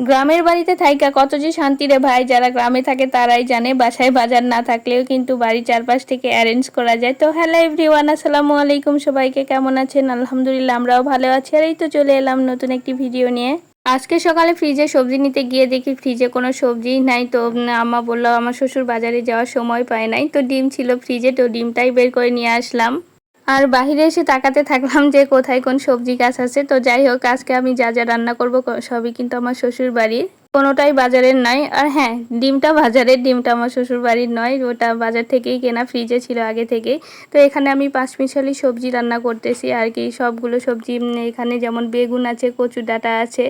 গ্রামের বাড়িতে থাইকা কত যে শান্তি রে ভাই, যারা গ্রামে থাকে তারাই জানে, বাসায় বাজার না থাকলেও কিন্তু বাড়ির চারপাশ থেকে অ্যারেঞ্জ করা যায়। তো হ্যালো এভরিওয়ান আসসালামু আলাইকুম সবাইকে, কেমন আছেন? আলহামদুলিল্লাহ, আমরাও ভালো আছি। আর এই তো চলে এলাম নতুন একটি ভিডিও নিয়ে। আজকে সকালে ফ্রিজে সবজি নিতে গিয়ে দেখি ফ্রিজে কোনো সবজি নাই। তো আম্মা বলল, আমার শ্বশুর বাজারে যাওয়ার সময় পায় নাই। তো ডিম ছিল ফ্রিজে তো ডিমটাই বের করে নিয়ে আসলাম। আর বাহিরে এসে তাকাতে থাকলাম যে কোথায় কোন সবজি গাছ আছে। তো যাই হোক, আজকে আমি যা যা রান্না করব সবই কিন্তু আমার শ্বশুর বাড়ির কোনোটাই বাজারের নয় আর হ্যাঁ ডিমটা বাজারের ডিমটা আমার শ্বশুর বাড়ির নয়। ওটা বাজার থেকেই কেনা, ফ্রিজে ছিল আগে থেকেই। তো এখানে আমি পাঁচমিশালি সবজি রান্না করতেছি আর কি। সবগুলো সবজি এখানে যেমন বেগুন আছে কচু ডাঁটা আছে,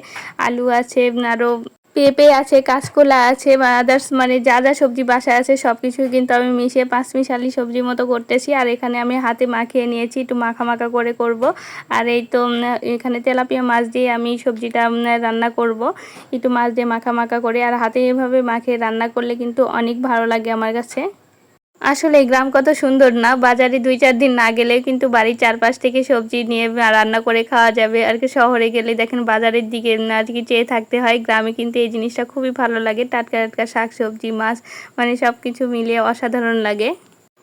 আলু আছে আরও পেঁপে আছে, কাঁচকলা আছে, বা আদার্স মানে যা যা সবজি বাসায় আছে সব কিছুই কিন্তু আমি মিশিয়ে পাঁচ মিশালি সবজি মতো করতেছি। আর এখানে আমি হাতে মাখিয়ে নিয়েছি, একটু মাখা মাখা করে করব। আর এই তো এখানে তেলাপিয়া মাছ দিয়ে আমি সবজিটা রান্না করব। একটু মাছ দিয়ে মাখা মাখা করে, আর হাতে এভাবে মাখিয়ে রান্না করলে কিন্তু অনেক ভালো লাগে আমার কাছে। আসলে গ্রাম কত সুন্দর না? বাজারে দুই চার দিন না গেলেও কিন্তু বাড়ির চারপাশ থেকে সবজি নিয়ে রান্না করে খাওয়া যাবে। আর কি শহরে গেলে দেখেন বাজারের দিকে আর কি চেয়ে থাকতে হয়। গ্রামে কিন্তু এই জিনিসটা খুবই ভালো লাগে। টাটকা টাটকা শাক সবজি মাছ মানে সব কিছু মিলিয়ে অসাধারণ লাগে।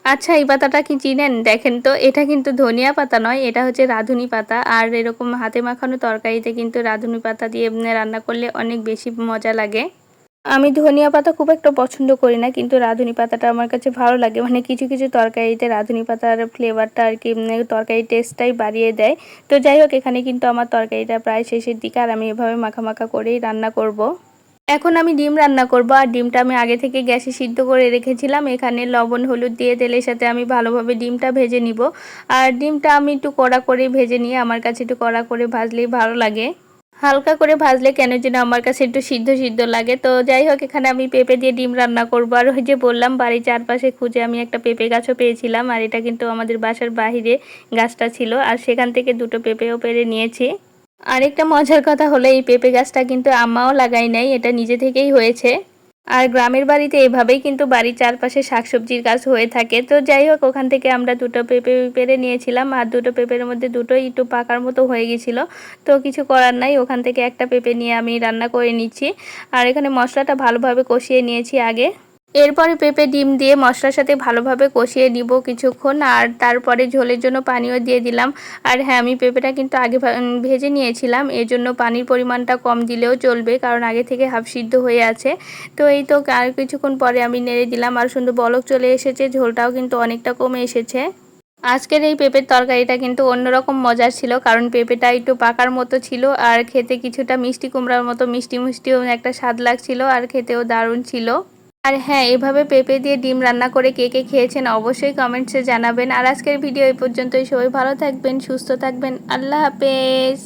আচ্ছা এই পাতাটা কি চিনেন? দেখেন তো, এটা কিন্তু ধনিয়া পাতা নয়, এটা হচ্ছে রাঁধুনি পাতা। আর এরকম হাতে মাখানো তরকারিতে কিন্তু রাঁধুনি পাতা দিয়ে রান্না করলে অনেক বেশি মজা লাগে। আমি ধনিয়া পাতা খুব একটা পছন্দ করি না কিন্তু রাঁধুনি পাতাটা আমার কাছে ভালো লাগে। মানে কিছু কিছু তরকারিতে রাঁধুনি পাতার ফ্লেভারটা আর কি উম, তরকারির টেস্টটাই বাড়িয়ে দেয়। তো যাই হোক এখানে কিন্তু আমার তরকারিটা প্রায় শেষের দিকে আর আমি এভাবে মাখা করেই রান্না করব। এখন আমি ডিম রান্না করব আর ডিমটা আমি আগে থেকে গ্যাসে সিদ্ধ করে রেখেছিলাম। এখানে লবণ হলুদ দিয়ে তেলের সাথে আমি ভালোভাবে ডিমটা ভেজে নিব। আর ডিমটা আমি একটু কড়া করে ভেজে নিয়ে আমার কাছে একটু কড়া করে ভাজলেই ভালো লাগে। হালকা করে ভাজলে কেন যেন আমার কাছে একটু সিদ্ধ সিদ্ধ লাগে। তো যাই হোক, এখানে আমি পেঁপে দিয়ে ডিম রান্না করব। আর ওই যে বললাম, বাড়ির চারপাশে খুঁজে আমি একটা পেঁপে গাছও পেয়েছিলাম, আর এটা কিন্তু আমাদের বাসার বাহিরে গাছটা ছিল। আর সেখান থেকে দুটো পেঁপেও পেরে নিয়েছি। আরেকটা মজার কথা হলো, এই পেঁপে গাছটা কিন্তু আম্মাও লাগাই নাই, এটা নিজে থেকেই হয়েছে। আর গ্রামের বাড়িতে এভাবেই কিন্তু বাড়ির চারপাশে শাকসবজির গাছ হয়ে থাকে। তো যাই হোক, ওখান থেকে আমরা দুটো পেঁপে পেরে নিয়েছিলাম আর দুটো পেঁপের মধ্যে দুটো একটু পাকার মতো হয়ে গেছিল। তো কিছু করার নাই, ওখান থেকে একটা পেঁপে নিয়ে আমি রান্না করে নিচ্ছি। আর এখানে মশলাটা ভালোভাবে কষিয়ে নিয়েছি আগে। এরপরে পেঁপে, ডিম দিয়ে মশলার সাথে ভালোভাবে কষিয়ে নিব কিছুক্ষণ, আর তারপরে ঝোলের জন্য পানিও দিয়ে দিলাম। আর হ্যাঁ আমি পেঁপেটা কিন্তু আগে ভেজে নিয়েছিলাম এর জন্য পানির পরিমাণটা কম দিলেও চলবে, কারণ আগে থেকে হাফ সিদ্ধ হয়ে আছে। তো এই তো আর কিছুক্ষণ পরে আমি নেড়ে দিলাম, আর সুন্দর বলক চলে এসেছে, ঝোলটাও কিন্তু অনেকটা কমে এসেছে। আজকের এই পেঁপের তরকারিটা কিন্তু অন্যরকম মজার ছিল, কারণ পেঁপেটা একটু পাকার মতো ছিল, আর খেতে কিছুটা মিষ্টি কুমড়ার মতো মিষ্টি মিষ্টিও একটা স্বাদ লাগছিল, আর খেতেও দারুণ ছিল। আর হ্যাঁ এভাবে পেঁপে দিয়ে ডিম রান্না করে কে কে খেয়েছেন অবশ্যই কমেন্টসে জানাবেন। আর আজকের ভিডিও এই পর্যন্তই। সবাই ভালো থাকবেন, সুস্থ থাকবেন। আল্লাহ হাফেজ।